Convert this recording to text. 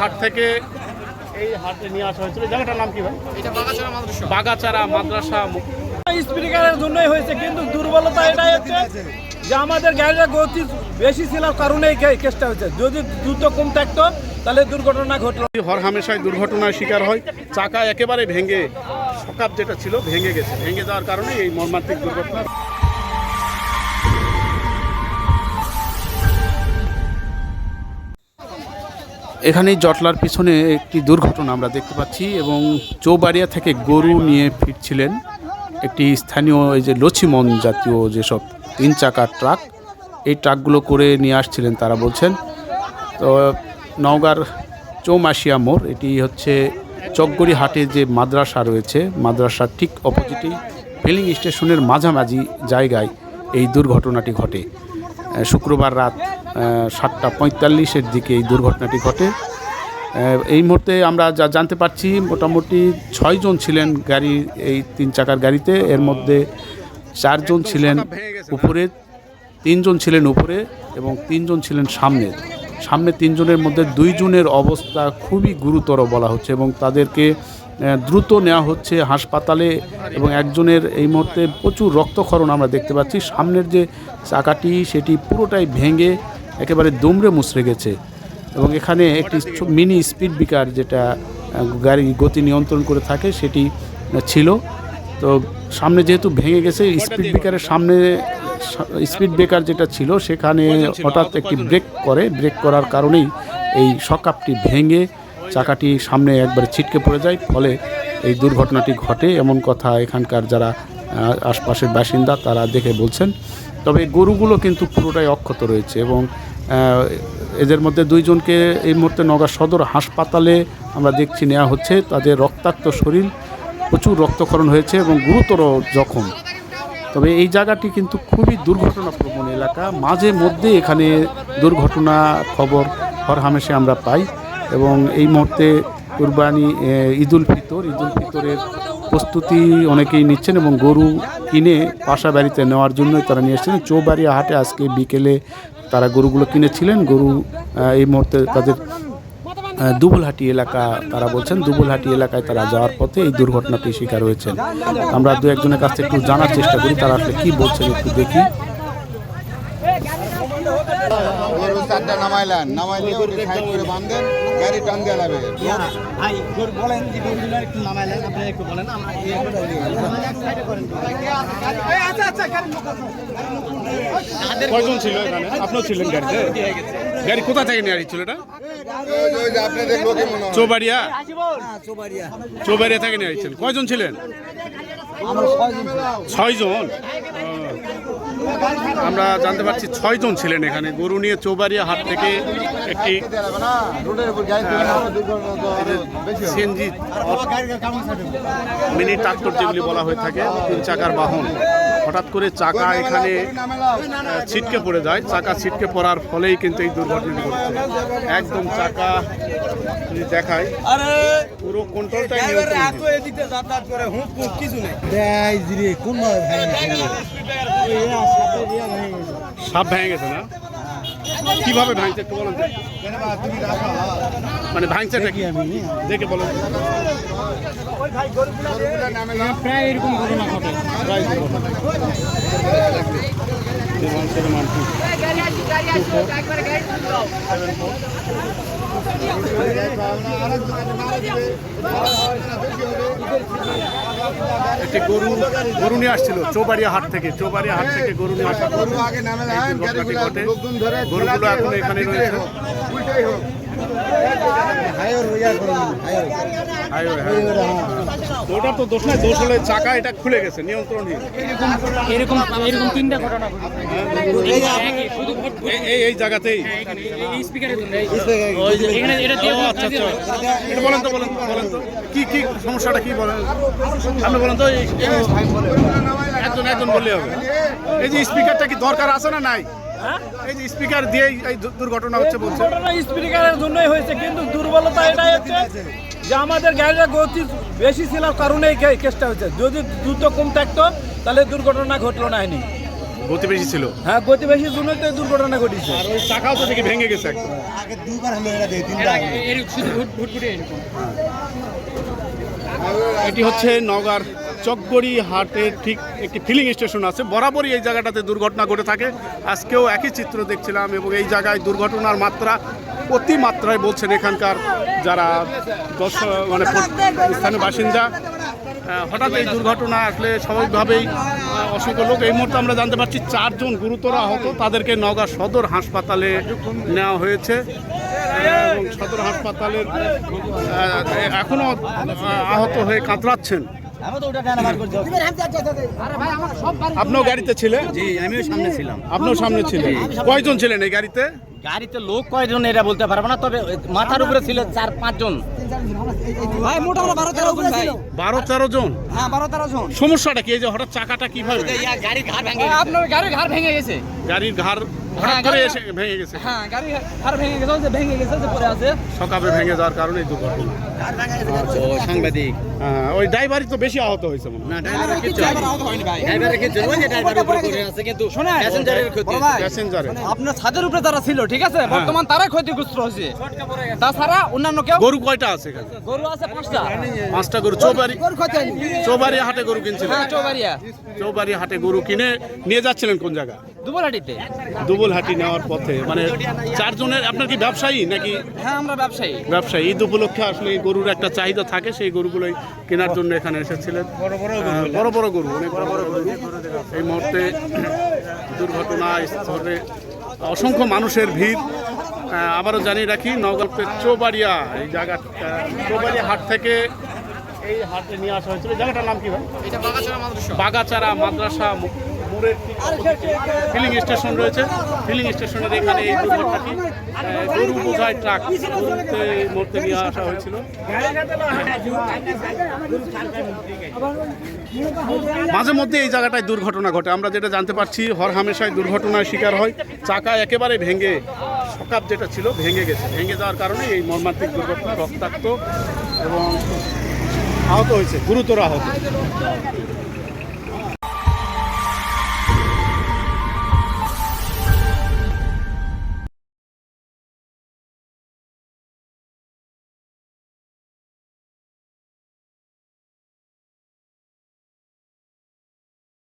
হাট থেকে এই হাটে নিয়ে আসা হয়েছিল। জায়গাটার নাম কি ভাই? এটা বাগাছড়া মাদ্রাসা। বাগাচারা মাদ্রাসা। স্পিকারের জন্যই হয়েছে কিন্তু দুর্বলতা এটাই হচ্ছে যে আমাদের গাড়িটা গতি বেশি ছিল কারণে এই কেসটা হয়েছে। যদি দ্রুত কম থাকতো তাহলে দুর্ঘটনা ঘটলো। হর হামেশাই দুর্ঘটনার শিকার হয়। চাকা একেবারে ভেঙে সকাপ যেটা ছিল ভেঙে গেছে। ভেঙে যাওয়ার কারণে এই মর্মান্তিক দুর্ঘটনা। এখানেই জটলার পিছনে একটি দুর্ঘটনা আমরা দেখতে পাচ্ছি এবং চৌবাড়িয়া থেকে গরু নিয়ে ফিরছিলেন একটি স্থানীয় এই যে লছিমন জাতীয় যেসব তিন চাকার ট্রাক, এই ট্রাকগুলো করে নিয়ে আসছিলেন তারা বলছেন। তো নওগাঁর চৌমাসিয়া মোড়, এটি হচ্ছে চকগড়ি হাটে যে মাদ্রাসা রয়েছে, মাদ্রাসার ঠিক অপোজিটেই ফিলিং স্টেশনের মাঝামাঝি জায়গায় এই দুর্ঘটনাটি ঘটে। শুক্রবার রাত সাতটা পঁয়তাল্লিশের দিকে এই দুর্ঘটনাটি ঘটে। এই মুহূর্তে আমরা যা জানতে পারছি, মোটামুটি ছয়জন ছিলেন গাড়ি, এই তিন চাকার গাড়িতে। এর মধ্যে চারজন ছিলেন উপরে, তিনজন ছিলেন উপরে এবং তিনজন ছিলেন সামনে। সামনে তিনজনের মধ্যে দুইজনের অবস্থা খুবই গুরুতর বলা হচ্ছে এবং তাদেরকে দ্রুত নেওয়া হচ্ছে হাসপাতালে এবং একজনের এই মুহূর্তে প্রচুর রক্তক্ষরণ আমরা দেখতে পাচ্ছি। সামনের যে চাকাটি, সেটি পুরোটাই ভেঙে একেবারে দুমড়ে মুচড়ে গেছে। এবং এখানে একটি মিনি স্পিড ব্রেকার যেটা গাড়ি গতি নিয়ন্ত্রণ করে থাকে সেটি ছিল। তো সামনে যেহেতু ভেঙে গেছে স্পিড ব্রেকারের সামনে স্পিড ব্রেকার যেটা ছিল সেখানে হঠাৎ একটি ব্রেক করে ব্রেক করার কারণেই এই সকাপটি ভেঙে চাকাটি সামনে একবারে ছিটকে পড়ে যায়। ফলে এই দুর্ঘটনাটি ঘটে। এমন কথা এখানকার যারা আশপাশের বাসিন্দা, তারা দেখে বলছেন। তবে গরুগুলো কিন্তু পুরোটাই অক্ষত রয়েছে এবং এদের মধ্যে দুইজনকে এই মুহূর্তে নগা সদর হাসপাতালে আমরা দেখছি নেওয়া হচ্ছে। তাদের রক্তাক্ত শরীর, প্রচুর রক্তক্ষরণ হয়েছে এবং গুরুতর জখম। তবে এই জায়গাটি কিন্তু খুবই দুর্ঘটনাপ্রবণ এলাকা। মাঝে মধ্যে এখানে দুর্ঘটনা খবর হরহামেশে আমরা পাই এবং এই মুহূর্তে কুরবানি ঈদুল ফিতর, ঈদুল ফিতরের প্রস্তুতি অনেকেই নিচ্ছেন এবং গরু কিনে পাশা বাড়িতে নেওয়ার জন্যই তারা নিয়ে এসেছিলেন চৌবাড়িয়া হাটে আজকে বিকেলে তারা গরুগুলো কিনেছিলেন। গরু এই মুহূর্তে তাদের দুবুলহাটি দুবলহাটি এলাকা তারা বলছেন, দুবলহাটি এলাকায় তারা যাওয়ার পথে এই দুর্ঘটনাটি শিকার হয়েছেন। আমরা দু একজনের কাছ থেকে একটু জানার চেষ্টা করি, তারা আসলে কী বলছেন একটু দেখি। চারটা নামাইলেন নামাইলে ওকে সাইড করে বাঁধেন গাড়ি টান দিয়ে লাগবে। ভাই বলেন যে গরুগুলো একটু নামাইলেন আপনি একটু বলেন কয়জন ছিল এখানে? আপনিও ছিলেন গাড়িতে? গাড়ি কোথা থেকে নিয়ে আসছিল এটা? চৌবাড়িয়া? চৌবাড়িয়া থেকে নিয়ে আসছিলেন কয়জন ছিলেন? ছয়জন। আমরা জানতে পারছি ছয়জন ছিলেন এখানে গরু নিয়ে চৌবাড়িয়া হাট থেকে একটি। সিএনজি মিনি ট্রাক্টর যেগুলি বলা হয়ে থাকে তিন চাকার বাহন হঠাৎ করে চাকা এখানে ছিটকে পড়ে যায় চাকা ছিটকে পড়ার ফলেই কিন্তু এই দুর্ঘটনাটি ঘটছে একদম চাকা যদি দেখায় পুরো কন্ট্রোলটাই সাপ ভেঙে গেছে না কীভাবে ভাঙছে একটু বলেন? মানে ভাঙছেটা কি দেখে বলেন প্রায় এরকম ঘটনা ঘটে প্রায়। একটি গরু গরু নিয়ে আসছিল চৌবাড়িয়া হাট থেকে চৌবাড়িয়া হাট থেকে গরু নিয়ে আসা। লোকজন ধরে গরুগুলো এখন এখানে রয়েছে। ওটা তো দোষ নাই দোষ হলে চাকা এটা খুলে গেছে নিয়ন্ত্রণহীন এরকম এরকম তিনটা ঘটনা এই- এই এই জায়গাতেই। এই স্পিকারের জন্য এখানে এটা এটা বলেন। তো বলেন বলেন তো। কি কি সমস্যাটা কি বলেন? আপনি বলেন তো একজন একজন বললে হবে। এই যে স্পিকারটা কি দরকার আছে না নাই? এই যে স্পিকার দিয়ে এই দুর্ঘটনা হচ্ছে বলছে। ঘটনা স্পিকারের জন্যই হয়েছে কিন্তু দুর্বলতা এটাই হচ্ছে যে আমাদের গাড়িটা গতি বেশি ছিল কারণে এই কেসটা হয়েছে। যদি দ্রুত কম থাকতো তাহলে দুর্ঘটনা ঘটলো না হয়নি গতি বেশি ছিল? হ্যাঁ গতি বেশির জন্যই তো দুর্ঘটনা ঘটেছে। আর ওই চাকাও তো দেখি ভেঙে গেছে একদম। এটি হচ্ছে নগার চকগড়ি হাটের ঠিক একটি ফিলিং স্টেশন আছে। বরাবরই এই জায়গাটাতে দুর্ঘটনা ঘটে থাকে। আজকেও একই চিত্র দেখছিলাম এবং এই জায়গায় দুর্ঘটনার মাত্রা অতিমাত্রায় বলছেন এখানকার যারা দর্শক মানে স্থানীয় বাসিন্দা। হঠাৎ এই দুর্ঘটনা আসলে স্বাভাবিকভাবেই অসংখ্য লোক। এই মুহূর্তে আমরা জানতে পারছি চারজন গুরুতর আহত। তাদেরকে নগা সদর হাসপাতালে নেওয়া হয়েছে। সদর হাসপাতালের এখনও আহত হয়ে কাতরাচ্ছেন। আপনিও গাড়িতে ছিলেন? জি আমিও সামনে ছিলাম। আপনিও সামনে ছিলেন? কয়জন ছিলেন এই গাড়িতে? গাড়িতে লোক কয়জন এটা বলতে পারব না তবে মাথার উপরে ছিল চার পাঁচজন। ভাই মোটামুটি বারো তেরো জন ভাই। বারো তেরো জন? হ্যাঁ বারো তেরো জন। সমস্যাটা কি? এই যে হঠাৎ চাকাটা কীভাবে? গাড়ি ঘাট ভাঙে আপনার গাড়ির ঘাড় ভেঙে গেছে। গাড়ির ঘাড় হঠাৎ করে এসে ভেঙে গেছে। হ্যাঁ গাড়ির ঘাড় ভেঙে গেছে যে ভেঙে গেছে যে পড়ে আছে। সকালে ভেঙে যাওয়ার কারণে দুর্ঘটনা। ও সাংবাদিক। হ্যাঁ, ওই ড্রাইভারই তো বেশি আহত হয়েছে মনে না ড্রাইভারের কিছু হয়নি ড্রাইভারের কিছু ওই যে ড্রাইভার উপরে পড়ে আছে কিন্তু শোনেন, প্যাসেঞ্জারের ক্ষতি। প্যাসেঞ্জারে আপনার ছাদের উপরে যারা ছিল ঠিক আছে? বর্তমান তারাই ক্ষতিগ্রস্ত হয়েছে। তাছাড়া অন্যান্য কেউ গরু কয়টা আছে গরু আছে পাঁচটা। পাঁচটা গরু। চৌবাড়ি চৌবাড়ি হাটে গরু কিনছিলেন? হ্যাঁ চৌবাড়িয়া। চৌবাড়ি হাটে গরু কিনে নিয়ে যাচ্ছিলেন কোন জায়গা দুবলাটিতে। দুবলহাটি নেওয়ার পথে মানে চারজনের আপনার কি ব্যবসায়ী নাকি? হ্যাঁ আমরা ব্যবসায়ী। ব্যবসায়ী। ঈদ উপলক্ষে আসলে গরুর একটা চাহিদা থাকে সেই গরুগুলোই কেনার জন্য এখানে এসেছিলেন। বড় বড় বড় বড় গরু অনেক বড় বড় গরু। এই মুহূর্তে দুর্ঘটনা স্থলে অসংখ্য মানুষের ভিড়। আবারও জানিয়ে রাখি নগরের চৌবাড়িয়া এই জায়গা চৌবাড়িয়া হাট থেকে এই হাটে নিয়ে আসা হয়েছিল। জায়গাটার নাম কি ভাই? বাগাচারা মাদ্রাসা। ঠিক ফিলিং স্টেশন রয়েছে। ফিলিং স্টেশনের এখানে এই দুর্ঘটনাটি গরু বোঝায় ট্রাক গরুতে মরতে নিয়ে আসা হয়েছিল। মাঝে মধ্যে এই জায়গাটায় দুর্ঘটনা ঘটে। আমরা যেটা জানতে পারছি হর হামেশায় দুর্ঘটনার শিকার হয়। চাকা একেবারে ভেঙে, সকাপ যেটা ছিল, ভেঙে গেছে। ভেঙে যাওয়ার কারণে এই মর্মান্তিক দুর্ঘটনা রক্তাক্ত এবং আহত হয়েছে, গুরুতর আহত।